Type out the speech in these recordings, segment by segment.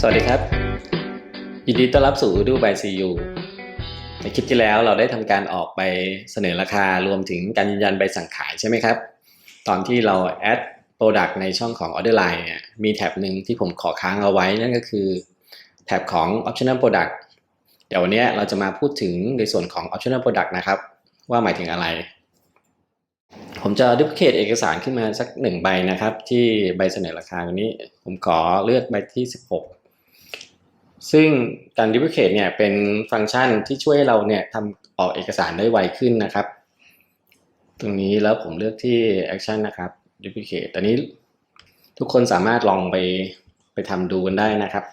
สวัสดีครับ ยินดีต้อนรับสู่ Udo by CU ในคลิปที่แล้วเราได้ทำการออกไปเสนอราคารวมถึงการยืนยันใบสั่งขายใช่ไหมครับ ตอนที่เราแอด Product ในช่องของ Order Line เนี่ยมีแท็บหนึ่งที่ผมขอค้างเอาไว้นั่นก็คือแท็บของ Optional Product เดี๋ยววันนี้เราจะมาพูดถึงในส่วนของ Optional Product นะครับ ว่าหมายถึงอะไร ผมจะดูเคทเอกสารขึ้นมาสักหนึ่งใบนะครับ ที่ใบเสนอราคาวันนี้ ผมขอเลือกใบที่ 16 ซึ่งการดูเคทเนี่ยเป็นฟังก์ชันที่ช่วยเราเนี่ยทำออกเอกสารได้ไวขึ้นนะครับ ตรงนี้แล้วผมเลือกที่ Action นะครับ Duplicate ตอนนี้ทุกคนสามารถลองไปไปทำดูกันได้นะครับ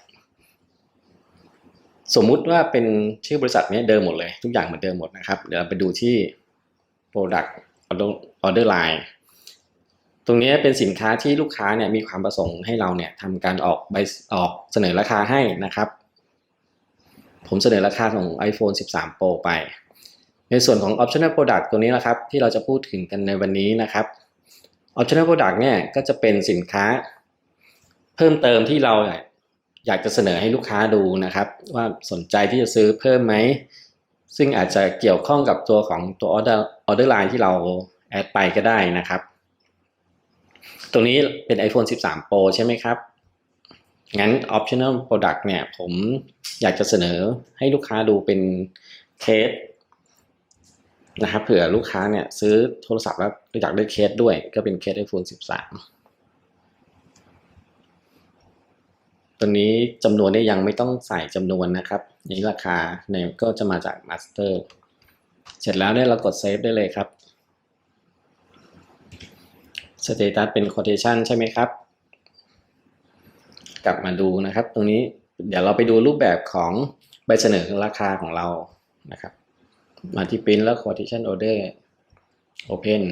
สมมุติว่าเป็นชื่อบริษัทนี้เดิมหมดเลย ทุกอย่างเหมือนเดิมหมดนะครับ เดี๋ยวเราไปดูที่ Product Order Line ตรงนี้เป็นสินค้าที่ลูกค้าเนี่ยมีความประสงค์ให้เราเนี่ยทำการออกใบออกเสนอราคาให้นะครับ ผมเสนอราคาของ iPhone 13 Pro ไป ในส่วนของ Optional Product ตัวนี้นะครับ ที่เราจะพูดถึงกันในวันนี้นะครับ Optional Product เนี่ยก็จะเป็นสินค้า เพิ่มเติมที่เราอยากจะเสนอให้ลูกค้าดูนะครับ ว่าสนใจที่จะซื้อเพิ่มไหม ซึ่งอาจจะเกี่ยวข้องกับตัวของตัว order order line ที่เราแอดไปก็ได้นะครับ ตรงนี้เป็น iPhone 13 Pro ใช่ไหมครับ งั้น optional product เนี่ย ผมอยากจะเสนอให้ลูกค้าดูเป็นเคสนะครับเผื่อลูกค้าเนี่ยซื้อโทรศัพท์แล้วอยากได้เคสด้วย ก็เป็นเคส iPhone 13 ตัวนี้จำนวนเนี่ยยังไม่ต้องใส่จำนวนนะครับนี่ราคาเนี่ยก็จะมาจาก Master เสร็จแล้วเนี่ยเรากด Save ได้เลยครับ Status เป็น quotation ใช่ไหมครับ กลับมาดูนะครับ ตรงนี้เดี๋ยวเราไปดูรูปแบบของใบเสนอราคาของเรานะครับ มาที่ print แล้ว quotation order open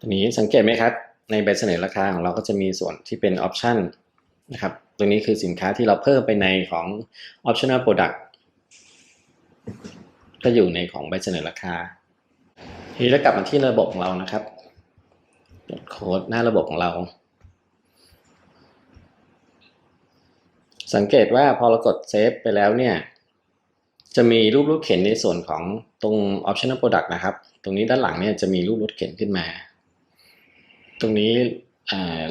ตรงนี้สังเกตไหมครับ ในใบเสนอราคาของเราก็จะมีส่วนที่เป็น option นะครับ ตรงนี้คือสินค้าที่เราเพิ่มไปในของ optional product ก็อยู่ในของใบเสนอราคา ทีนี้เรากลับมาที่ระบบของเรานะครับโค้ดหน้าระบบของเรา สังเกตว่าพอเรากดเซฟไปแล้วเนี่ย จะมีรูปรถเข็นในส่วนของตรง optional product นะครับ ตรงนี้ด้านหลังเนี่ยจะมีรูปรถเข็นขึ้นมา ตรงนี้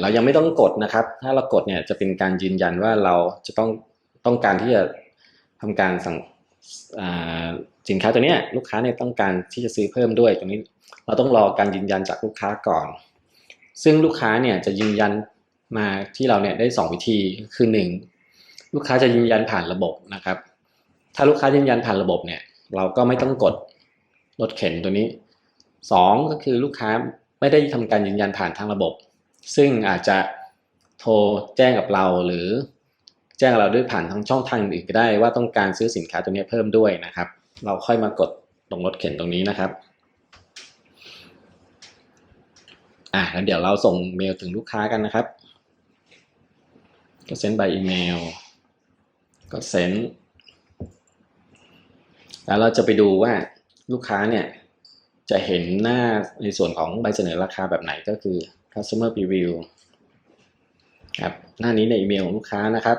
เรายังไม่ต้องกดนะครับ ถ้าเรากดเนี่ยจะเป็นการยืนยันว่าเราจะต้องต้องการที่จะทำการสั่ง สินค้าตัวนี้ลูกค้าเนี่ยต้องการที่จะซื้อเพิ่มด้วยตรงนี้เราต้องรอการยืนยันจากลูกค้าก่อน ซึ่งลูกค้าเนี่ยจะยืนยันมาที่เราเนี่ยได้ 2 วิธีคือ 1 ลูกค้าจะยืนยันผ่านระบบนะครับ ถ้าลูกค้ายืนยันผ่านระบบเนี่ยเราก็ไม่ต้องกดรถเข็นตัวนี้ 2 ก็คือลูกค้าไม่ได้ทำการยืนยันผ่านทางระบบ ซึ่งอาจจะโทรแจ้งกับเราหรือ แจ้งเราด้วยผ่านทางช่องทางอื่นก็ได้ว่าต้องการซื้อสินค้าตัวนี้เพิ่มด้วยนะครับ เราค่อยมากดตรงรถเข็นตรงนี้นะครับอะแล้วเดี๋ยวเราส่งเมลถึงลูกค้ากันนะครับ ก็เซ็นใบอีเมลก็เซ็นแล้วเราจะไปดูว่าลูกค้าเนี่ยจะเห็นหน้าในส่วนของใบเสนอราคาแบบไหนก็คือ customer preview ครับหน้านี้ในอีเมลของลูกค้านะครับ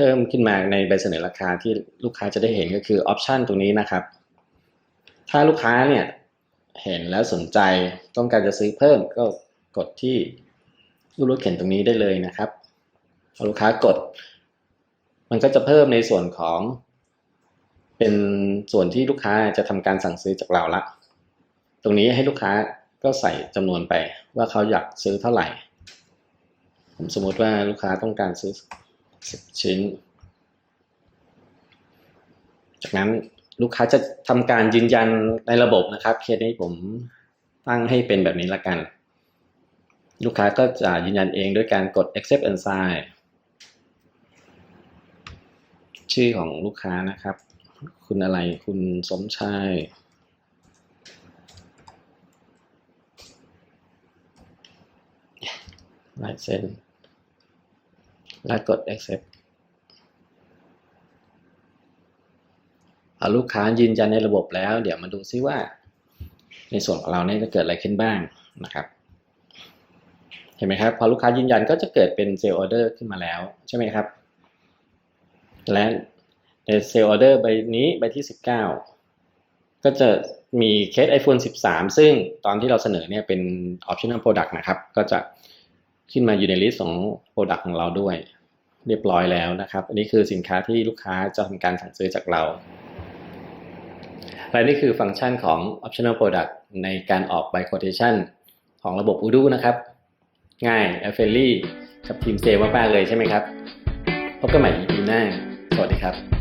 เพิ่มขึ้นมาในใบเสนอราคาที่ลูกค้าจะได้เห็นก็คือออปชันตรงนี้นะครับ ถ้าลูกค้าเนี่ยเห็นแล้วสนใจต้องการจะซื้อเพิ่มก็กดที่รูปรถเข็นตรงนี้ได้เลยนะครับพอลูกค้ากด มันก็จะเพิ่มในส่วนของ เป็นส่วนที่ลูกค้าจะทำการสั่งซื้อจากเราละ ตรงนี้ให้ลูกค้าก็ใส่จำนวนไปว่าเขาอยากซื้อเท่าไหร่ ผมสมมติว่าลูกค้าต้องการซื้อ สิบชิ้น จากนั้นลูกค้าจะทำการยืนยันในระบบนะครับ เคสนี้ผมตั้งให้เป็นแบบนี้ละกัน ลูกค้าก็จะยืนยันเองด้วยการกด accept and sign ชื่อของลูกค้านะครับ คุณอะไรคุณสมชายลายเซ็น แล้วกด accept พอลูกค้ายืนยันในระบบแล้ว เดี๋ยวมาดูซิว่า ในส่วนของเราเนี่ยจะเกิดอะไรขึ้นบ้างนะครับ เห็นไหมครับ พอลูกค้ายืนยันก็จะเกิดเป็นเซลล์ออเดอร์ขึ้นมาแล้วใช่ไหมครับ และในเซลล์ออเดอร์ใบนี้ใบที่ 19 ก็จะมีเคส iPhone 13 ซึ่งตอนที่เราเสนอเนี่ยเป็น optional product นะครับ ก็จะ ขึ้นมาอยู่ในลิสต์ของ product ของเราด้วย เรียบร้อยแล้วนะครับ อันนี้คือสินค้าที่ลูกค้าจะทำการสั่งซื้อจากเรา และนี่คือฟังก์ชันของ optional product ในการออก by quotation ของระบบ Udo นะครับ ง่ายและเฟรนลี่กับทีมเซลมากๆเลยใช่ไหมครับ พบกันใหม่ EP หน้า สวัสดีครับ